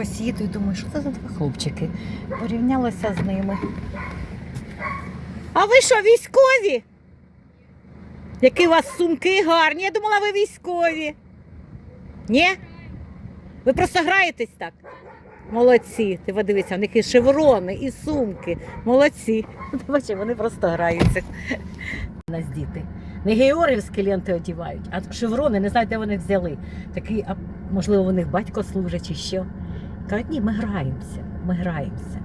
Ось і думаю, що це за два хлопчики. Порівнялася з ними. А ви що, військові? Які у вас сумки гарні. Я думала, ви військові. Ні? Ви просто граєтесь так? Молодці. Ти подивися, у них і шеврони, і сумки. Молодці. Бачиш, вони просто граються. У нас діти. Не георгівські ленти одівають, а шеврони, не знаю, де вони взяли. Такі, а можливо, у них батько служить чи що. Кажуть, ні, ми граємося, ми граємося.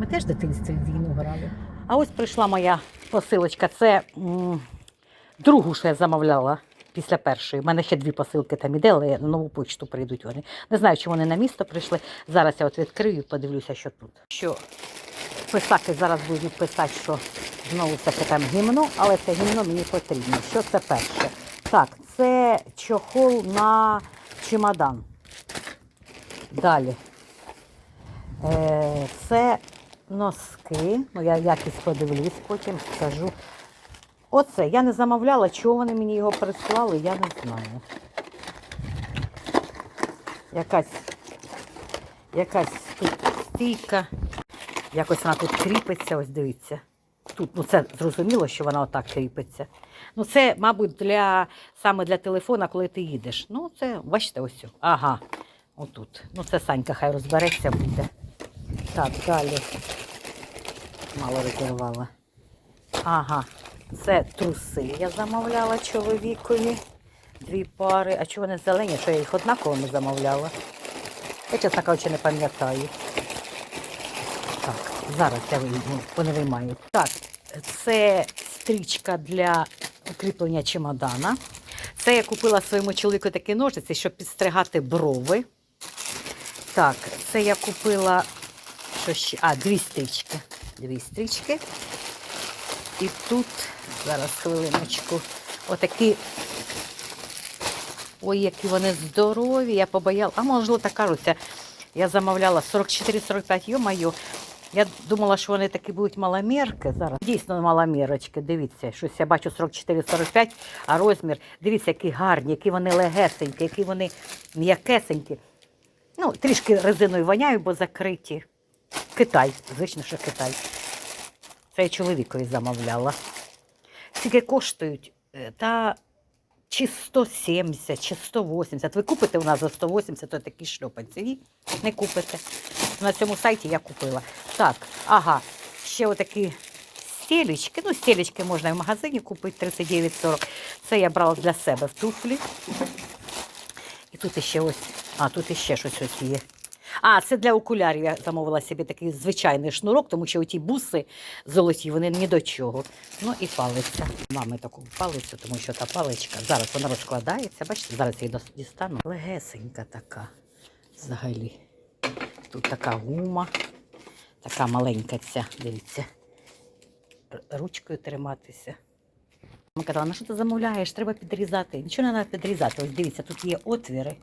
Ми теж в дитинстві в війну грали. А ось прийшла моя посилочка. Це м, другу, що я замовляла після першої. У мене ще дві посилки там іде, але на нову почту прийдуть вони. Не знаю, чи вони на місто прийшли. Зараз я от відкрию і подивлюся, що тут. Що писати зараз буду писати, що знову таке там гімно, але це гімно мені потрібно. Що це перше? Так, це чохол на чемодан. Далі. Е, це носки. Ну, я якісь подивлюсь, потім скажу. Оце, я не замовляла, чого вони мені його прислали, я не знаю. Якась, якась тут стійка. Якось вона тут кріпиться, ось дивіться. Тут, ну це зрозуміло, що вона отак кріпиться. Ну, це, мабуть, для, саме для телефона, коли ти їдеш. Ну, це, бачите, ось. Ага. Отут. Ну, це Санька хай розбереться буде. Так, далі. Мало розірвала. Ага. Це труси я замовляла чоловікові. Дві пари. А чого вони зелені? Що я їх однаково не замовляла? Я, чесно кажучи, не пам'ятаю. Так, зараз я вийму, вони виймають. Так, це стрічка для укріплення чемодана. Це я купила своєму чоловіку такі ножиці, щоб підстригати брови. Так, це я купила що ще? А, дві стрічки. Дві стрічки. І тут, зараз хвилиночку, отакі. Ой, які вони здорові, я побояла. А можливо, так кажуться. Я замовляла 44-45, йо-моє. Я думала, що вони такі будуть маломірки. Зараз дійсно маломірочки. Дивіться, щось я бачу 44-45, а розмір. Дивіться, які гарні, які вони легесенькі, які вони м'якесенькі. Ну, трішки резиною воняю, бо закриті. Китай, звично, що Китай. Це я чоловікові замовляла. Скільки коштують? Е, Та чи 170, чи 180. Ви купите у нас за 180, то такі шльопанці. Ні, не купите. На цьому сайті я купила. Так, ага, ще отакі стелечки. Ну, стелечки можна і в магазині купити 39,40. Це я брала для себе в туфлі. І тут іще ось, а тут іще щось ось є. А, це для окулярів я замовила собі такий звичайний шнурок, тому що оті буси золоті, вони ні до чого. Ну і палиця. Мами таку палицю, тому що та паличка. Зараз вона розкладається. Бачите, зараз я її дістану. Легесенька така взагалі. Тут така гума, така маленька ця, дивіться. Ручкою триматися. Мама казала, ну що ти замовляєш? Треба підрізати. Нічого не треба підрізати. Ось дивіться, тут є отвіри,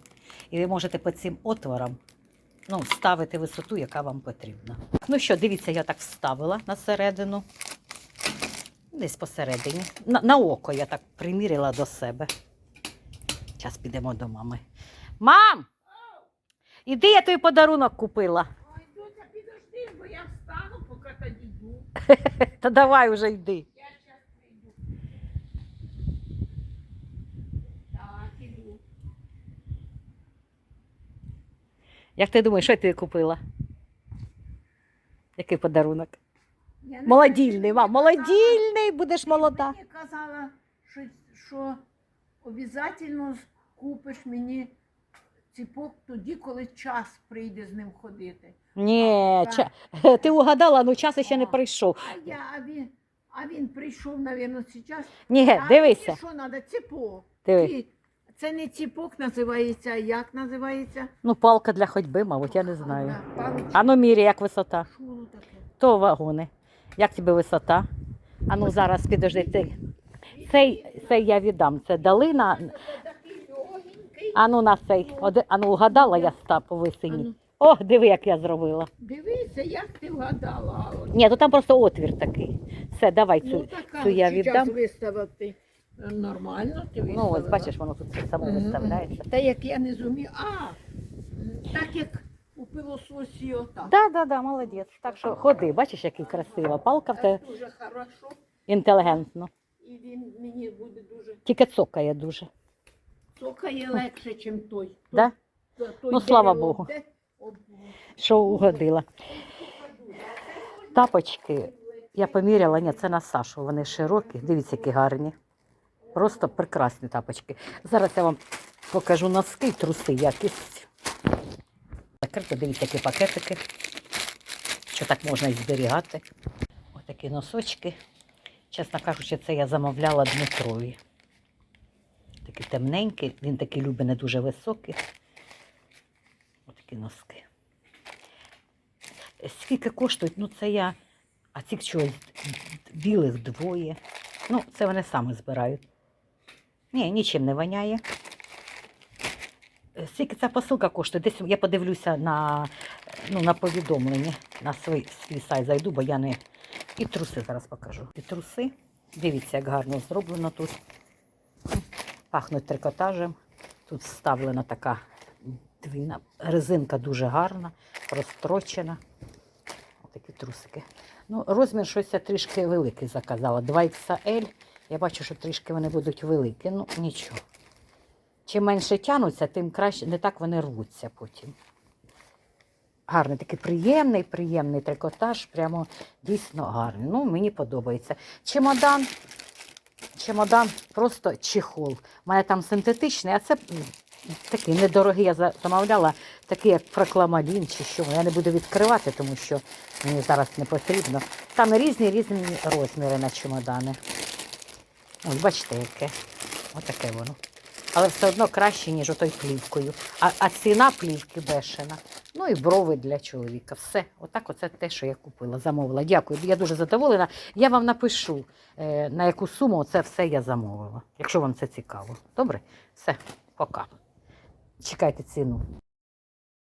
і ви можете по цим отворам ну, ставити висоту, яка вам потрібна. Ну що, дивіться, я так вставила на середину. Десь посередині. На, на око я так приміряла до себе. Зараз підемо до мами. Мам! Іди, я тобі подарунок купила. Ой, доця, підожди, бо я встану, поки тоді йду. Та давай вже йди. Я зараз прийду. Так, іду. Як ти думаєш, що я тобі купила? Який подарунок? Я не Молодільний, мам, молодільний, будеш молода. Мені казала, що, що обов'язково купиш мені ціпок тоді, коли час прийде з ним ходити. Ні, Так. ча... ти угадала, ну час ще не прийшов. А я, а він, а він прийшов, мабуть, зараз. Ні, А дивися. Що треба? Ціпок. Диви. Ті- Це не ціпок називається, а як називається? Ну, палка для ходьби, мабуть, я не знаю. А ну мірі, як висота. Таке? То вагони. Як тобі висота? А ну зараз підожди. Цей, цей, цей я віддам. Це долина. А ну на цей. Оди- А ну угадала я став по висині. О, диви, як я зробила. Дивися, як ти вгадала. Алла. Ні, то там просто отвір такий. Все, давай Ну цю, така цю я віддам. зараз виставити. Нормально ти Ну, виставила. ось бачиш, воно тут само виставляється. Та як я не зумію. А, так як у лососі отак. Да, да, да, молодець. Так що ходи, бачиш, який красива. Палка в Це тебе дуже хорошо. інтелігентно. І він мені буде дуже Тільки цокає дуже. цокає легше, ніж той. Да? Той, той Ну, слава дерево Богу. об- Що угодила. Тапочки я поміряла, ні, це на Сашу. Вони широкі. Дивіться, які гарні. Просто прекрасні тапочки. Зараз я вам покажу носки труси, якість. Закрито, дивіться, які пакетики. Що так можна і зберігати. Отакі носочки. Чесно кажучи, це я замовляла Дмитрові. Такі темненькі, він такий любить не дуже високі. Отакі носки. Скільки коштують? Ну, це я. А цих чогось білих двоє. Ну, це вони самі збирають. Ні, нічим не воняє. Е, Скільки ця посилка коштує? Десь я подивлюся на, ну, на повідомлення. На свій, свій сайт зайду, бо я не. І труси зараз покажу. І труси. Дивіться, як гарно зроблено тут. Пахнуть трикотажем. Тут вставлена така двійна резинка дуже гарна, розстрочена. Отакі трусики. Ну, розмір щось я трішки великий заказала. 2XL. Я бачу, що трішки вони будуть великі. Ну, нічого. Чим менше тянуться, тим краще, не так вони рвуться потім. Гарний, такий приємний, приємний трикотаж, прямо дійсно гарний. Ну, мені подобається. Чемодан. Чемодан просто чехол. У мене там синтетичний, а це такий недорогий. Я замовляла, такий як прокламалін чи що. Я не буду відкривати, тому що мені зараз не потрібно. Там різні різні розміри на чемодани. Ось бачите, яке. Отаке воно. Але все одно краще, ніж отой плівкою. А, а ціна плівки бешена. Ну і брови для чоловіка. Все. Отак оце те, що я купила, замовила. Дякую. Я дуже задоволена. Я вам напишу, е, на яку суму це все я замовила. Якщо вам це цікаво. Добре? Все, пока. Чекайте ціну.